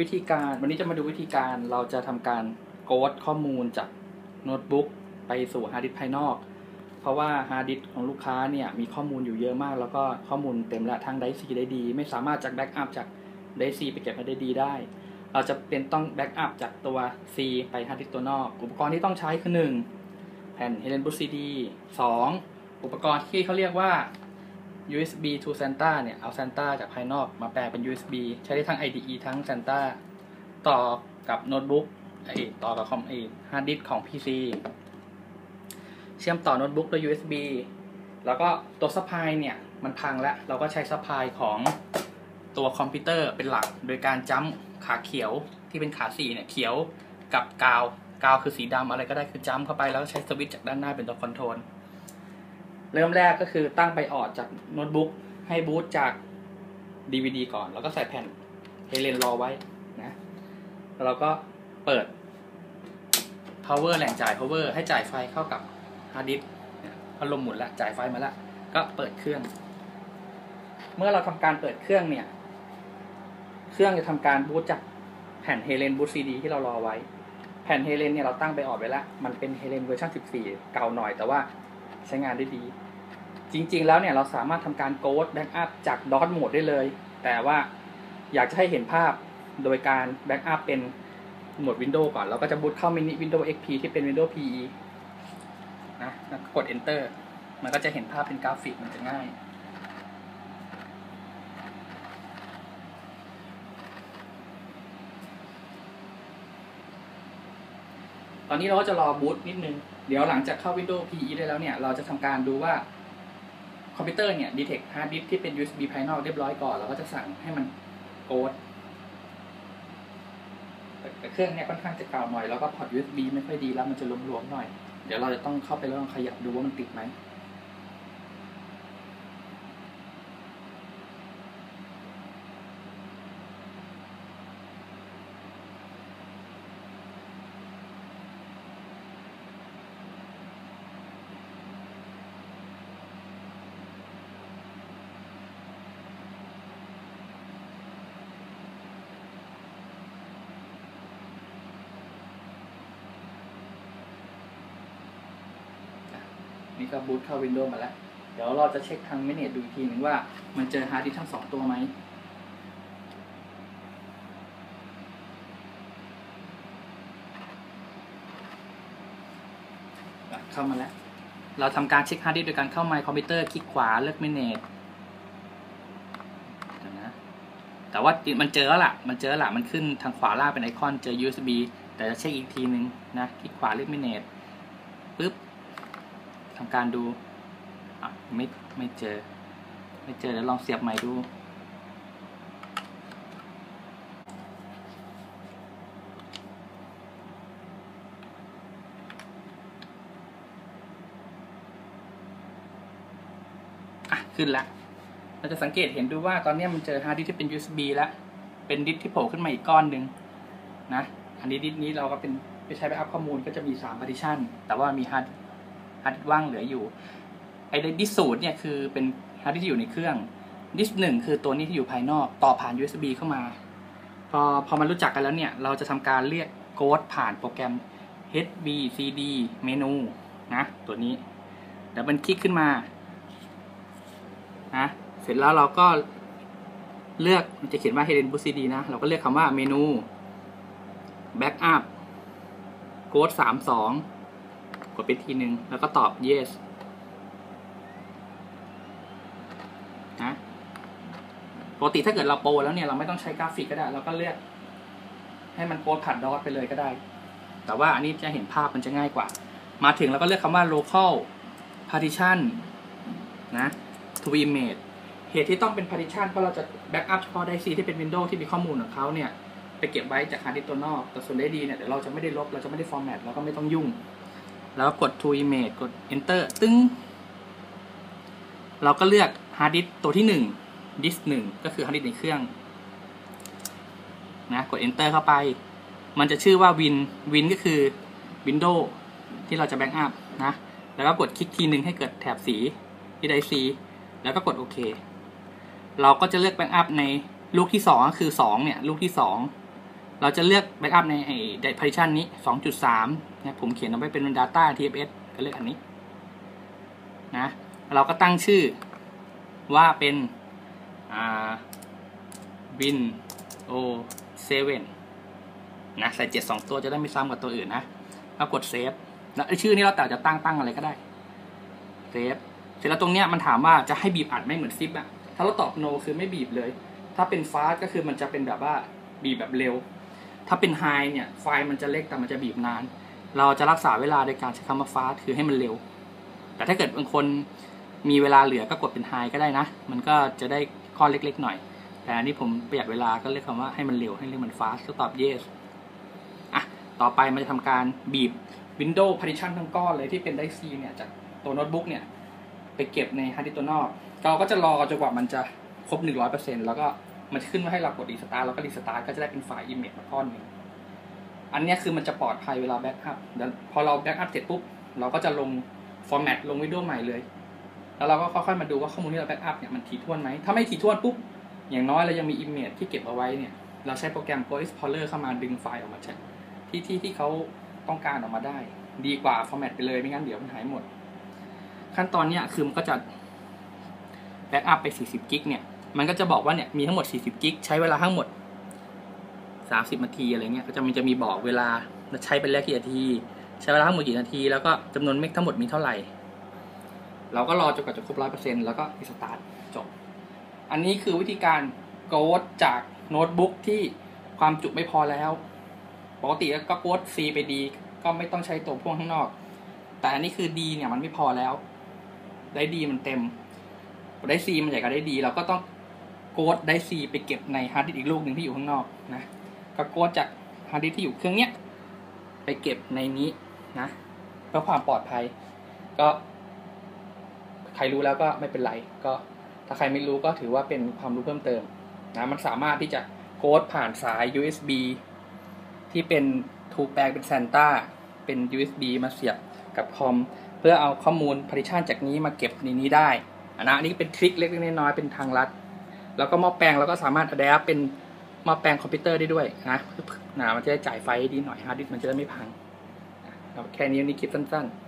วิธีการวันนี้จะมาดูวิธีการเราจะทำการโกดข้อมูลจากโน้ตบุ๊กไปสู่ฮาร์ดดิสก์ภายนอก เพราะว่าฮาร์ดดิสก์ของลูกค้าเนี่ยมีข้อมูลอยู่เยอะมาก แล้วก็ข้อมูลเต็มและทั้งไดซีได้ดี ไม่สามารถจากแบ็กอัพจากไดซีไปเก็บมาได้ดีได้ เราจะเป็นต้องแบ็กอัพจากตัว C ไปฮาร์ดดิสก์ตัวนอก อุปกรณ์ที่ต้องใช้คือ 1 แผ่น Helen Boot CD 2อุปกรณ์ที่เขาเรียกว่า USB to Santa เนี่ย เอา Santa จากภายนอกมาแปลเป็น USB ใช้ได้ทั้ง IDE ทั้ง Santa ต่อกับโน้ตบุ๊กไอต่อกับคอมไอฮาร์ดดิสก์ของ PC เชื่อมต่อโน้ตบุ๊กด้วย USB แล้วก็ตัวซัพพลายเนี่ยมันพังแล้ว เราก็ใช้ซัพพลายของตัวคอมพิวเตอร์เป็นหลัก โดยการจ้ำขาเขียวที่เป็นขาสีเนี่ยเขียวกับกาว กาวคือสีดำอะไรก็ได้คือจ้ำเข้าไปแล้วใช้สวิตช์จากด้านหน้าเป็นตัวคอนโทรล เริ่มแรกก็คือตั้งไบออดจากโน้ตบุ๊กให้บูตจาก DVD ก่อน แล้วก็ใส่แผ่นเฮเลนรอไว้นะแล้วเราก็เปิด power แหล่งจ่าย power ให้จ่ายไฟเข้ากับฮาร์ดดิสก์พัดลมหมุนละจ่ายไฟมาละก็เปิดเครื่อง เมื่อเราทำการเปิดเครื่องเนี่ย เครื่องจะทำการบูตจากแผ่นเฮเลนบูตซีดีที่เรารอไว้ แผ่นเฮเลนเนี่ยเราตั้งไปออดไว้แล้วมันเป็นเฮเลนเวอร์ชัน14 เก่าหน่อยแต่ว่าใช้งานได้ดี จริง ๆ แล้วเนี่ยเราสามารถทำการโกดแบ็กอัพจากดอทโหมดได้เลย แต่ว่าอยากจะให้เห็นภาพโดยการแบ็กอัพเป็นโหมด Windows ก่อน เราก็จะบูตเข้ามินิ Windows XP ที่เป็น Windows PE นะกด Enter มันก็จะเห็นภาพเป็นกราฟิกมันจะง่าย ตอนนี้เราก็จะรอบูตนิดนึง เดี๋ยวหลังจากเข้า Windows PE ได้แล้วเนี่ย เราจะทำการดูว่า คอมพิวเตอร์เนี่ยดีเทคฮาร์ดดิสที่เป็น USB ภายนอกเรียบร้อยก่อนเราก็จะสั่งให้มันโกดแต่เครื่องเนี่ยค่อนข้างจะเก่าหน่อย แล้วก็พอร์ต USB ไม่ค่อยดีแล้วมันจะหลวมๆหน่อย เดี๋ยวเราจะต้องเข้าไปลองขยับดูว่ามันติดไหม นี่ก็บูตเข้า Windows มาแล้ว เดี๋ยวเราจะเช็คทางเมเนจดูอีกทีหนึ่งว่ามันเจอฮาร์ดดิสก์ทั้งสองตัวไหมเข้ามาแล้ว เราทำการเช็คฮาร์ดดิสก์โดยการเข้า My Computer คลิกขวาเลือก Manage เนะแต่ว่ามันเจอแล้วล่ะ มันเจอแล้วล่ะ มันขึ้นทางขวาล่างเป็นไอคอนเจอ USB แต่จะเช็คอีกทีนึงนะ คลิกขวาเลือก Manage ปึ๊บ ทำการดูอะไม่ไม่เจอ ไม่เจอแล้วลองเสียบใหม่ดูอะขึ้นละ เราจะสังเกตเห็นดูว่าตอนนี้มันเจอฮาร์ดดิสที่เป็น USB แล้ว เป็นดิสที่โผล่ขึ้นมาอีกก้อนหนึ่งนะ อันนี้ดิสนี้เราก็เป็นไปใช้ไปอัพข้อมูลก็จะมี3 partition แต่ว่ามีฮาร์ด ฮาร์ดดิสก์ว่างเหลืออยู่ไอ้ดิสศูนย์เนี่ยคือเป็นฮาร์ดดิสก์ที่อยู่ในเครื่องดิสก์หนึ่งคือตัวนี้ที่อยู่ภายนอกต่อผ่าน USB เข้ามา พอพอมันรู้จักกันแล้วเนี่ย เราจะทำการเรียกโค้ดผ่านโปรแกรม HBCD เมนูนะ ตัวนี้เดี๋ยวมันคลิกขึ้นมานะเสร็จแล้วเราก็เลือกมันจะเขียนว่า Hidden Boot CD นะ เราก็เลือกคำว่าเมนู Backup โค้ดสามสอง กดไปทีหนึ่งแล้วก็ตอบ yes นะปกติถ้าเกิดเราโปรแล้วเนี่ยเราไม่ต้องใช้กราฟิกก็ได้ เราก็เลือก ให้มันโปรผ่านดอทไปเลยก็ได้ แต่ว่าอันนี้จะเห็นภาพมันจะง่ายกว่า มาถึงเราก็เลือกคำว่า local partition นะ to image เหตุที่ต้องเป็น partition เพราะเราจะ backup เฉพาะไดซีที่เป็น Windows ที่มีข้อมูลของเขาเนี่ย ไปเก็บไว้จากฮาร์ดดิสก์ตัวนอก แต่ส่วนได้ดีเนี่ยเดี๋ยวเราจะไม่ได้ลบ เราจะไม่ได้ format เราก็ไม่ต้องยุ่ง แล้วกด to image กด enter ตึ้ง เราก็เลือกฮาร์ดดิสตัวที่หนึ่งดิสหนึ่งก็คือฮาร์ดดิสในเครื่อง นะ กด enter เข้าไป มันจะชื่อว่า win win ก็คือ window ที่เราจะแบ็กอัพนะ แล้วก็กดคลิกทีหนึ่งให้เกิดแถบสีที่ได้สีแล้วก็กดโอเค เราก็จะเลือกแบ็กอัพในลูกที่สองก็คือสองเนี่ย ลูกที่สอง เราจะเลือกแบ็กอัพในไอ้ partition นี้ 2.3นะผมเขียนเอาไว้เป็น data tfs ก็เลือกอันนี้นะเราก็ตั้งชื่อว่าเป็นอ่า win o 7นะใส่7 2ตัวจะได้ไม่ซ้ำกับตัวอื่นนะแล้วกดเซฟแล้วชื่อนี้เราแต่จะตั้งตั้งอะไรก็ได้เซฟเสร็จแล้วตรงเนี้ยมันถามว่าจะให้บีบอัดไม่เหมือนซิปอะถ้าเราตอบ no คือไม่บีบเลย ถ้าเป็นฟาสก็คือมันจะเป็นแบบว่าบีบแบบเร็ว ถ้าเป็นไฮเนี่ยไฟล์มันจะเล็กแต่มันจะบีบนาน เราจะรักษาเวลาในการใช้คำว่าฟาสคือให้มันเร็ว แต่ถ้าเกิดบางคนมีเวลาเหลือก็กดเป็นไฮก็ได้นะ มันก็จะได้ข้อเล็กๆหน่อย แต่อันนี้ผมประหยัดเวลาก็เรียกคำว่าให้มันเร็วให้เรียกมันฟาสก็ตอบ yes อะต่อไปมันจะทำการบีบ Windows Partition ทั้งก้อนเลยที่เป็นไดซีเนี่ยจากตัวโน้ตบุ๊กเนี่ยไปเก็บในฮาร์ดดิสก์ตัวนอก เราก็จะรอจนกว่ามันจะครบ 100%แล้วก็ มันจะขึ้นมาให้เรากดรีสตาร์ทแล้วก็รีสตาร์ทก็จะได้เป็นไฟล์ image มาก้อนหนึ่งอันนี้คือมันจะปลอดภัยเวลาแบ็กอัพพอเราแบ็กอัพเสร็จปุ๊บเราก็จะลงฟอร์แมตลงวิดีโอใหม่เลย แล้วเราก็ค่อยๆมาดูว่าข้อมูลที่เราแบ็กอัพเนี่ยมันถี่ถ้วนไหม ถ้าไม่ถี่ถ้วนปุ๊บ อย่างน้อยเรายังมี image ที่เก็บเอาไว้เนี่ย เราใช้โปรแกรม Go Explorer เข้ามาดึงไฟล์ออกมาจากที่ที่ที่เขาต้องการออกมาได้ ดีกว่าฟอร์แมตไปเลยไม่งั้นเดี๋ยวมันหายหมด ขั้นตอนเนี้ยคือมันก็จะแบ็กอัพไป 40 กิกเนี่ย มันก็จะบอกว่าเนี่ยมีทั้งหมด 40 กิก ใช้เวลาทั้งหมด 30 นาทีอะไรเงี้ยก็จะมันจะมีบอกเวลาใช้ไปแล้วกี่นาที ใช้เวลาทั้งหมดกี่นาที แล้วก็จำนวนเมกทั้งหมดมีเท่าไหร่ เราก็รอจนกว่าจะครบร้อยเปอร์เซ็นต์แล้วก็รีสตาร์ทจบ อันนี้คือวิธีการโกดจากโน้ตบุ๊กที่ความจุไม่พอแล้ว ปกติก็โกด C ไป D ก็ไม่ต้องใช้ตัวพ่วงข้างนอก แต่อันนี้คือ D เนี่ยมันไม่พอแล้ว ได้ D มันเต็ม ได้ C มันใหญ่กว่าได้ D เราก็ต้อง โกดได้ C ไปเก็บในฮาร์ดดิสก์อีกลูกหนึ่งที่อยู่ข้างนอกนะก็โกดจากฮาร์ดดิสก์ที่อยู่เครื่องเนี้ยไปเก็บในนี้นะเพื่อความปลอดภัย ก็ ใครรู้แล้วก็ไม่เป็นไร ก็ถ้าใครไม่รู้ก็ถือว่าเป็นความรู้เพิ่มเติมนะมันสามารถที่จะโค้ดผ่านสาย USB ที่เป็นถูกแปลงเป็น SATA เป็น USB มาเสียบกับคอมเพื่อเอาข้อมูล partition จากนี้มาเก็บในนี้ได้อันนะอันนี้เป็นทริคเล็กๆน้อยๆเป็นทางลัด แล้วก็หม้อแปลงเราก็สามารถ adapt เป็นหม้อแปลงคอมพิวเตอร์ได้ด้วยนะนะมันจะได้จ่ายไฟดีหน่อยฮาร์ดดิสก์มันจะได้ไม่พังนะแค่นี้นี่คลิปสั้น ๆ